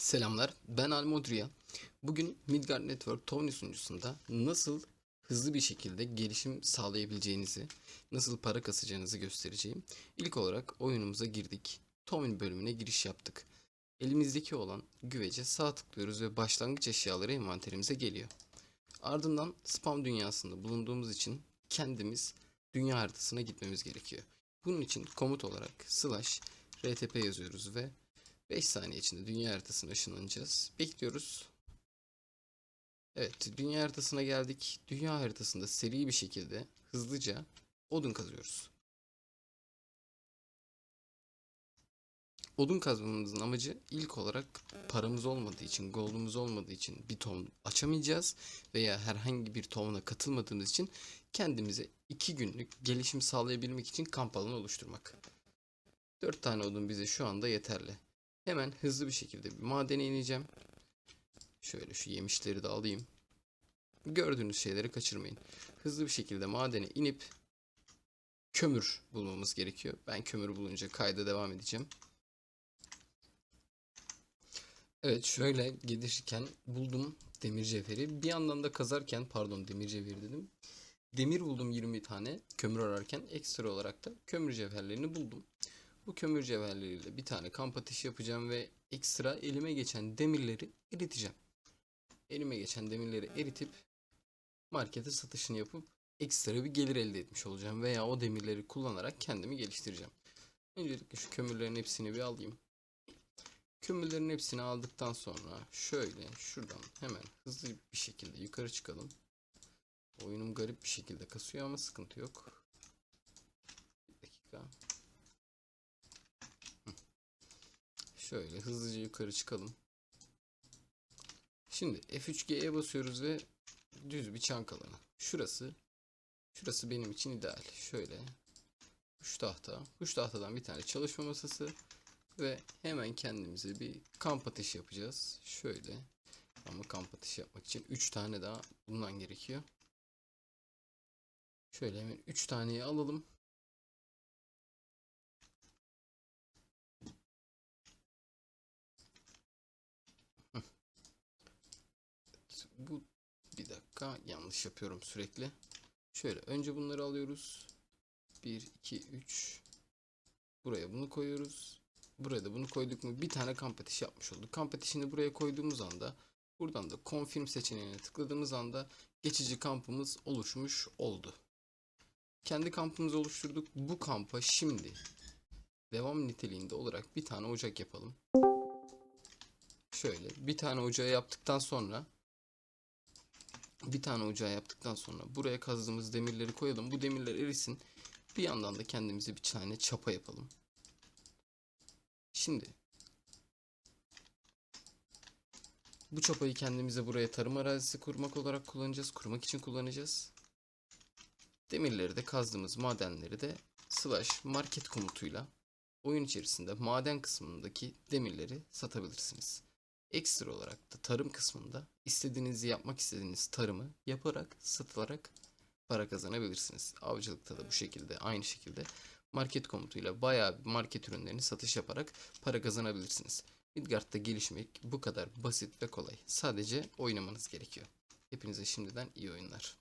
Selamlar, ben Almodria. Bugün Midgard Network Tony sunucusunda nasıl hızlı bir şekilde gelişim sağlayabileceğinizi, nasıl para kasacağınızı göstereceğim. İlk olarak oyunumuza girdik. Tom'un bölümüne giriş yaptık. Elimizdeki olan güvece sağ tıklıyoruz ve başlangıç eşyaları envanterimize geliyor. Ardından spam dünyasında bulunduğumuz için kendimiz dünya haritasına gitmemiz gerekiyor. Bunun için komut olarak slash rtp yazıyoruz ve 5 saniye içinde dünya haritasına ışınlanacağız. Bekliyoruz. Evet, dünya haritasına geldik. Dünya haritasında seri bir şekilde hızlıca odun kazıyoruz. Odun kazmamızın amacı ilk olarak paramız olmadığı için, gold'umuz olmadığı için bir ton açamayacağız veya herhangi bir tonla katılmadığımız için kendimize 2 günlük gelişim sağlayabilmek için kamp alanı oluşturmak. 4 tane odun bize şu anda yeterli. Hemen hızlı bir şekilde bir madene ineceğim. Şöyle şu yemişleri de alayım. Gördüğünüz şeyleri kaçırmayın. Hızlı bir şekilde madene inip kömür bulmamız gerekiyor. Ben kömür bulunca kayda devam edeceğim. Evet şöyle gelirken buldum demir cevheri. Bir yandan da kazarken pardon demir cevheri dedim. Demir buldum 20 tane kömür ararken ekstra olarak da kömür cevherlerini buldum. Bu kömür cevherleriyle bir tane kamp ateşi yapacağım ve ekstra elime geçen demirleri eriteceğim. Elime geçen demirleri eritip markete satışını yapıp ekstra bir gelir elde etmiş olacağım veya o demirleri kullanarak kendimi geliştireceğim. Öncelikle şu kömürlerin hepsini bir alayım. Kömürlerin hepsini aldıktan sonra şöyle şuradan hemen hızlı bir şekilde yukarı çıkalım. Oyunum garip bir şekilde kasıyor ama sıkıntı yok. Bir dakika. Şöyle hızlıca yukarı çıkalım. Şimdi F3G'ye basıyoruz ve düz bir çank alanı. Şurası şurası benim için ideal. Şöyle kuş tahta. Kuş tahtadan bir tane çalışma masası ve hemen kendimize bir kamp ateşi yapacağız. Şöyle ama kamp ateşi yapmak için 3 tane daha bundan gerekiyor. Şöyle hemen 3 taneyi alalım. Bu bir dakika yanlış yapıyorum sürekli. Şöyle önce bunları alıyoruz. 1 2 3 Buraya bunu koyuyoruz. Buraya da bunu koyduk mu bir tane kamp ateşi yapmış olduk. Kamp ateşini buraya koyduğumuz anda buradan da confirm seçeneğine tıkladığımız anda geçici kampımız oluşmuş oldu. Kendi kampımızı oluşturduk. Bu kampa şimdi devam niteliğinde olarak bir tane ocak yapalım. Şöyle bir tane ocağı yaptıktan sonra bir tane ocağı yaptıktan sonra buraya kazdığımız demirleri koyalım. Bu demirler erisin. Bir yandan da kendimize bir tane çapa yapalım. Şimdi bu çapayı kendimize buraya tarım arazisi kurmak olarak kullanacağız. Kurmak için kullanacağız. Demirleri de kazdığımız madenleri de slash market komutuyla oyun içerisinde maden kısmındaki demirleri satabilirsiniz. Ekstra olarak da tarım kısmında istediğinizi yapmak istediğiniz tarımı yaparak, satılarak para kazanabilirsiniz. Avcılıkta da bu şekilde, aynı şekilde market komutuyla bayağı bir market ürünlerini satış yaparak para kazanabilirsiniz. Midgard'da gelişmek bu kadar basit ve kolay. Sadece oynamanız gerekiyor. Hepinize şimdiden iyi oyunlar.